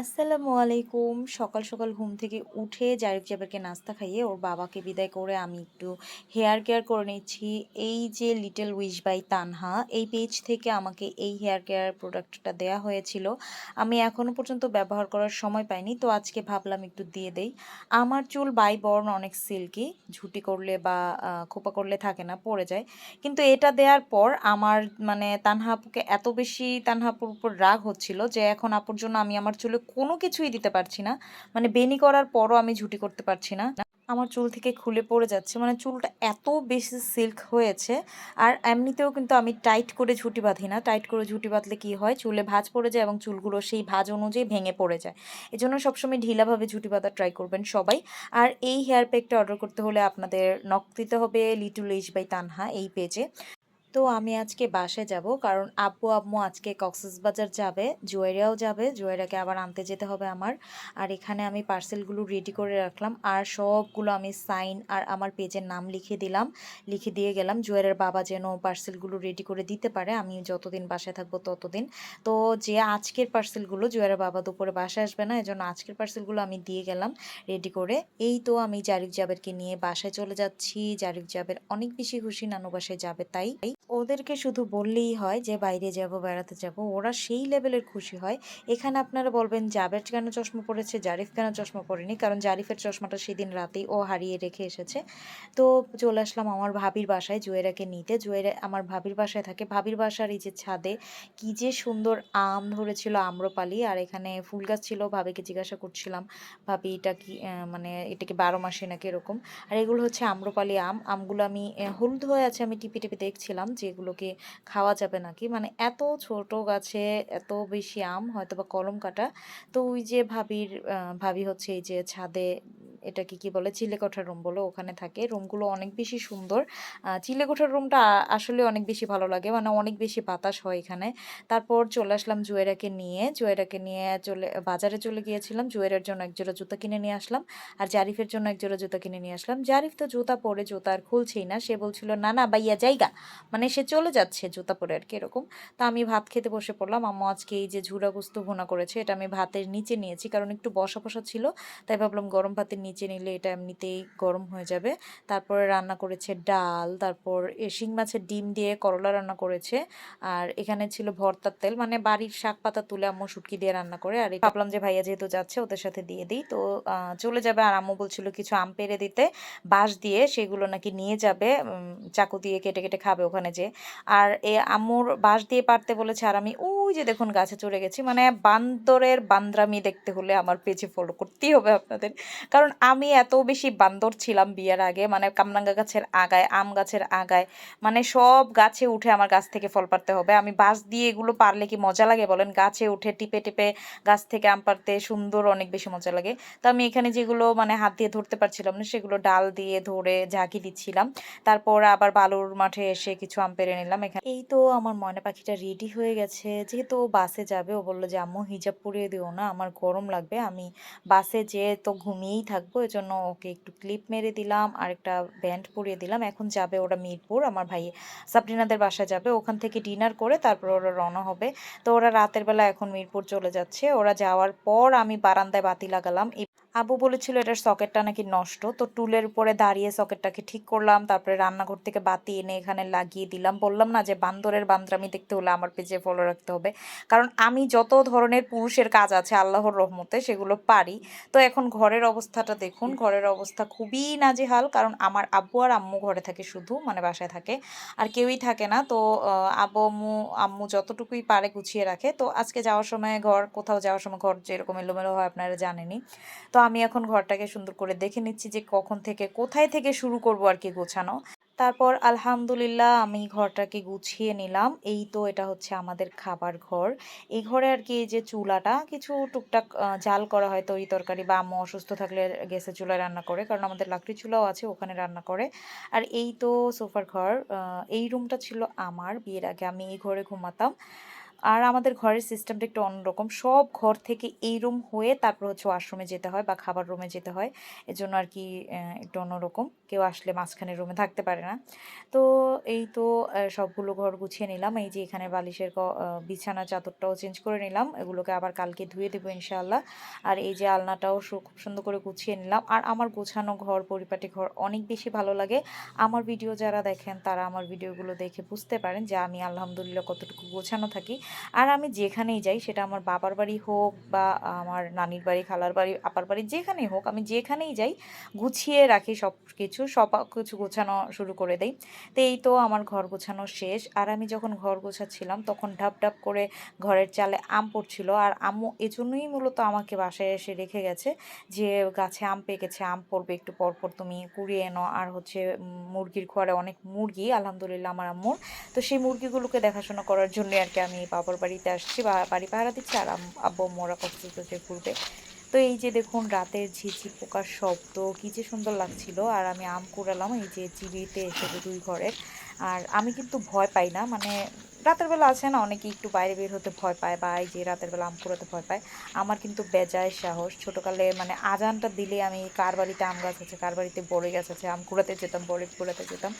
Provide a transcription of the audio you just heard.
আসসালামু আলাইকুম। সকাল সকাল ঘুম থেকে উঠে জারিফ জাবেরকে নাস্তা খাইয়ে ওর বাবাকে বিদায় করে আমি একটু হেয়ার কেয়ার করে নিচ্ছি। এই যে লিটল উইশ বাই তানহা, এই পেজ থেকে আমাকে এই হেয়ার কেয়ার প্রোডাক্টটা দেয়া হয়েছিল। আমি এখনও পর্যন্ত ব্যবহার করার সময় পাইনি, তো আজকে ভাবলাম একটু দিয়ে দেই। আমার চুল বাই বর্ণ অনেক সিল্কি, ঝুটি করলে বা খোপা করলে থাকে না, পড়ে যায়। কিন্তু এটা দেওয়ার পর আমার মানে তানহা আপুকে এত বেশি, তানহা আপুর উপর রাগ হচ্ছিল যে এখন আপুর জন্য আমি আমার চুলে কোনো কিছুই দিতে পারছি না। মানে বেনি করার পরও আমি ঝুটি করতে পারছি না। আমার চুল থেকে খুলে পড়ে যাচ্ছে। মানে চুলটা এত বেশি সিল্ক হয়েছে। আর এমনিতেও কিন্তু আমি টাইট করে ঝুটি বাঁধি না। টাইট করে ঝুটি বাঁধলে কি হয়? চুলে ভাঁজ পড়ে যায় এবং চুলগুলো সেই ভাঁজ অনুযায়ী ভেঙে পড়ে যায়। এজন্য সবসময় ঢিলাভাবে ঝুটি বাঁধা ট্রাই করবেন সবাই। আর এই হেয়ার প্যাকটা অর্ডার করতে হলে আপনাদের নক দিতে হবে লিটল এইচ বাই তানহা এই পেজে তো আমি আজকে বাসে যাব। কারণ আব্বু, আম্মু আজকে কক্সবাজার যাবে, জুয়েরিয়াও যাবে। জুয়েরাকে আবার আনতে যেতে হবে আমার। আর এখানে আমি পার্সেলগুলো রেডি করে রাখলাম। আর সবগুলো আমি সাইন আর আমার পেজের নাম লিখে দিলাম। লিখে দিয়ে গেলাম জুয়েরের বাবা যেন পার্সেলগুলো রেডি করে দিতে পারে। আমি যতদিন বাসায় থাকব ততদিন। তো যে আজকের পার্সেলগুলো জুয়েরের বাবা দুপুরে বাসায় আসবে না, এজন্য আজকের পার্সেলগুলো আমি দিয়ে গেলাম রেডি করে। এই তো আমি জারিফ জাবেরকে নিয়ে বাসায় চলে যাচ্ছি। জারিফ জাবের অনেক বেশি খুশি, নানু বাসায় যাবে তাই। ওদেরকে শুধু বললেই হয় যে, বাইরে যাব, বেড়াতে যাব। ওরা সেই লেভেলের খুশি হয়। এখানে আপনারা বলবেন জাবের কেন চশমা পড়েছে জারিফ কেন চশমা পড়েনি কারণ জারিফের চশমাটা সেদিন রাতেই ও হারিয়ে রেখে এসেছে। তো চলে আসলাম আমার ভাবির বাসায়, জুয়েরাকে নিতে। জুয়েরা আমার ভাবির বাসায় থাকে। ভাবির বাসার এই যে ছাদে কি যে সুন্দর আম ধরেছিল, আম্রপালি। আর এখানে ফুল গাছ ছিল, ভাবিকে জিজ্ঞাসা করছিলাম, ভাবি, এটা কি মানে এটা কি বারো মাসে নাকি এরকম? আর এগুলো হচ্ছে আম্রপালি আম। আমগুলো আমি হলুদ হয়ে আছে, আমি টিপে টিপে দেখছিলাম যে এগুলোকে খাওয়া যাবে নাকি? মানে এত ছোট গাছে এত বেশি আম হয়তো বা কলম কাটা। তো ওই যে ভাবির ভাবি হচ্ছে এই যে ছাদে এটাকে কি বলে? চিলেকোঠার রুম বলে ওখানে থাকে। রুমগুলো অনেক বেশি সুন্দর। চিলেকোঠার রুমটা আসলে অনেক বেশি ভালো লাগে। মানে অনেক বেশি বাতাস হয় এখানে। তারপর চলে আসলাম জুয়েরাকে নিয়ে। জুয়েরাকে নিয়ে চলে, বাজারে চলে গিয়েছিলাম। জুয়েরের জন্য এক জোড়া জুতা কিনে নিয়ে আসলাম। আর জারিফের জন্য এক জোড়া জুতা কিনে নিয়ে আসলাম। জারিফ তো জুতা পরে জুতা আর খুলছেই না। সে বলছিল, না না বাইয়া জায়গা। মানে সে চলে যাচ্ছে জুতা পরে আর কি এরকম। তা আমি ভাত খেতে বসে পড়লাম। আম্মু আজকে এই যে ঝুরা গুস্ত ভুনা করেছে, এটা আমি ভাতের নিচে নিয়েছি। কারণ একটু বসা বসা ছিল। তাই ভাবলাম গরম ভাতের নিচে নিলে এটা এমনিতেই গরম হয়ে যাবে। তারপরে রান্না করেছে ডাল, তারপর শিং মাছের ডিম দিয়ে করলা রান্না করেছে। আর এখানে ছিল ভর্তার তেল মানে বাড়ির শাক পাতা তুলে আম্মু শুটকি দিয়ে রান্না করে। আর ভাবলাম যে ভাইয়া যেহেতু যাচ্ছে, ওদের সাথে দিয়ে দিই। তো চলে যাবে। আর আম্মু বলছিল কিছু আম পেড়ে দিতে। বাঁশ দিয়ে সেগুলো নাকি নিয়ে যাবে। চাকু দিয়ে কেটে কেটে খাবে ওখানে যে। আর এ আম্মুর বাঁশ দিয়ে পারতে বলেছে। আর আমি ওই যে দেখুন গাছে চড়ে গেছি। মানে বান্দরের বান্দ্রামি দেখতে হলে আমার পেজে ফলো করতেই হবে আপনাদের। কারণ আমি এত বেশি বান্দর ছিলাম বিয়ের আগে মানে কামরাঙ্গা গাছের আগায়, আম গাছের আগায় মানে সব গাছে উঠে আমার গাছ থেকে ফল পারতে হবে। আমি বাঁশ দিয়ে এগুলো পারলে কি মজা লাগে বলেন? গাছে উঠে টিপে টিপে গাছ থেকে আম পারতে সুন্দর অনেক বেশি মজা লাগে। তো আমি এখানে যেগুলো মানে হাত দিয়ে ধরতে পারছিলাম না, সেগুলো ডাল দিয়ে ধরে ঝাঁকি দিচ্ছিলাম। তারপর আবার বালুর মাঠে এসে কিছু আম পেরে নিলাম এখানে। এই তো আমার ময়না পাখিটা রেডি হয়ে গেছে। যেহেতু ও বাসে যাবে, ও বলল যে, আম্মু, হিজাব পরিয়ে দিও না, আমার গরম লাগবে, আমি বাসে যেয়ে তো ঘুমিয়েই থাকব, এজন্য ওকে একটু ক্লিপ মেরে দিলাম আর একটা ব্যান্ড পরিয়ে দিলাম, এখন যাবে ওরা মিরপুর, আমার ভাই সাবরিনাদের বাসা যাবে, ওখান থেকে ডিনার করে তারপর ওরা রওনা হবে। তো ওরা রাতের বেলা এখন মিরপুর চলে যাচ্ছে, ওরা যাওয়ার পর আমি বারান্দায় বাতি লাগালাম আবু বলেছিল এটার সকেটটা নাকি নষ্ট, তো টুলের উপরে দাঁড়িয়ে সকেটটাকে ঠিক করলাম, তারপরে রান্নাঘর থেকে বাতি এনে এখানে লাগিয়ে দিলাম। বললাম, না, যে বান্দরের বান্দ্রামি দেখতে হলে আমার পেজে ফলো রাখতে হবে। কারণ আমি যত ধরনের পুরুষের কাজ আছে আল্লাহর রহমতে সেগুলো পারি। তো এখন ঘরের অবস্থাটা দেখুন, ঘরের অবস্থা খুবই নাজেহাল, কারণ আমার আব্বু আর আম্মু ঘরে থাকে শুধু মানে বাসায় থাকে, আর কেউই থাকে না। তো আব্বু আম্মু আম্মু যতটুকুই পারে গুছিয়ে রাখে। তো আজকে যাওয়ার সময় ঘর, কোথাও যাওয়ার সময় ঘর যেরকম এলোমেলো হয় আপনারা জানেনই। তো আমি এখন ঘরটাকে সুন্দর করে দেখে নিচ্ছি যে কখন থেকে, কোথায় থেকে শুরু করব আর কি গোছানো। তারপর আলহামদুলিল্লাহ আমি ঘরটাকে গুছিয়ে নিলাম। এই তো এটা হচ্ছে আমাদের খাবার ঘর। এই ঘরে আর কি এই যে চুলাটা, কিছু টুকটাক জাল করা হয় তরি তরকারি বা আম্মু অসুস্থ থাকলে গ্যাসের চুলায় রান্না করে, কারণ আমাদের লাকড়ি চুলাও আছে, ওখানে রান্না করে। আর এই তো সোফার ঘর এই রুমটা ছিল আমার, বিয়ের আগে আমি এই ঘরে ঘুমাতাম। আর আমাদের ঘরের সিস্টেমটা একটু অন্যরকম। সব ঘর থেকে এই রুম হয়ে তারপর হচ্ছে ওয়াশরুমে যেতে হয় বা খাবার রুমে যেতে হয়। এজন্য আর কি একটু অন্যরকম। কেউ আসলে মাঝখানে রুমে থাকতে পারে না। তো এই তো সবগুলো ঘর গুছিয়ে নিলাম। এই যে এখানে বালিশের বিছানা চাদরটাও চেঞ্জ করে নিলাম। এগুলোকে আবার কালকে ধুয়ে দেবো ইনশাআল্লাহ। আর এই যে আলনাটাও খুব সুন্দর করে গুছিয়ে নিলাম। আর আমার গোছানো ঘর, পরিপাটি ঘর অনেক বেশি ভালো লাগে। আমার ভিডিও যারা দেখেন, তারা আমার ভিডিওগুলো দেখে বুঝতে পারেন যে আমি আলহামদুলিল্লাহ কতটুকু গোছানো থাকি। আর আমি যেখানেই যাই, সেটা আমার বাবার বাড়ি হোক বা আমার নানির বাড়ি, খালার বাড়ি, আপার বাড়ি, যেখানেই হোক, আমি যেখানেই যাই, গুছিয়ে রাখি সব কিছু সব কিছু গোছানো শুরু করে দেই। তো এই তো আমার ঘর গোছানো শেষ। আর আমি যখন ঘর গোছাচ্ছিলাম, তখন ঢাপ ঢাপ করে ঘরের চালে আম পড়ছিল। আর আম্মু এজন্যই মূলত আমাকে বাসায় এসে রেখে গেছে যে, গাছে আম পেকেছে, আম পড়বে একটু পর পর তুমি কুড়িয়ে এনো। আর হচ্ছে মুরগির খোয়ারে অনেক মুরগি, আলহামদুলিল্লাহ আমার আম্মুর। তো সেই মুরগিগুলোকে দেখাশোনা করার জন্য আর কি আমি বাবার বাড়িতে আসছি, বা বাড়ি পাহারা দিচ্ছি, আর আব্বু মোরা কক্সবাজারে ঘুরবে। তো এই যে দেখুন, রাতের ঝিঝি পোকার শব্দ, কী যে সুন্দর লাগছিল। আর আমি আম কুড়ালাম, এই যে চিবিতে এসে দুই ঘরের। আর আমি কিন্তু ভয় পাই না মানে রাতের বেলা আছে না অনেকে একটু বাইরে বের হতে ভয় পায়, বা এই যে রাতের বেলা আম কুড়াতে ভয় পায়। আমার কিন্তু বেজায় সাহস। ছোটোকালে মানে আজানটা দিলে আমি কার বাড়িতে আম গাছ আছে, কার বাড়িতে বড়ই গাছ আছে, আম কুড়াতে যেতাম বড়ি কুড়াতে যেতাম।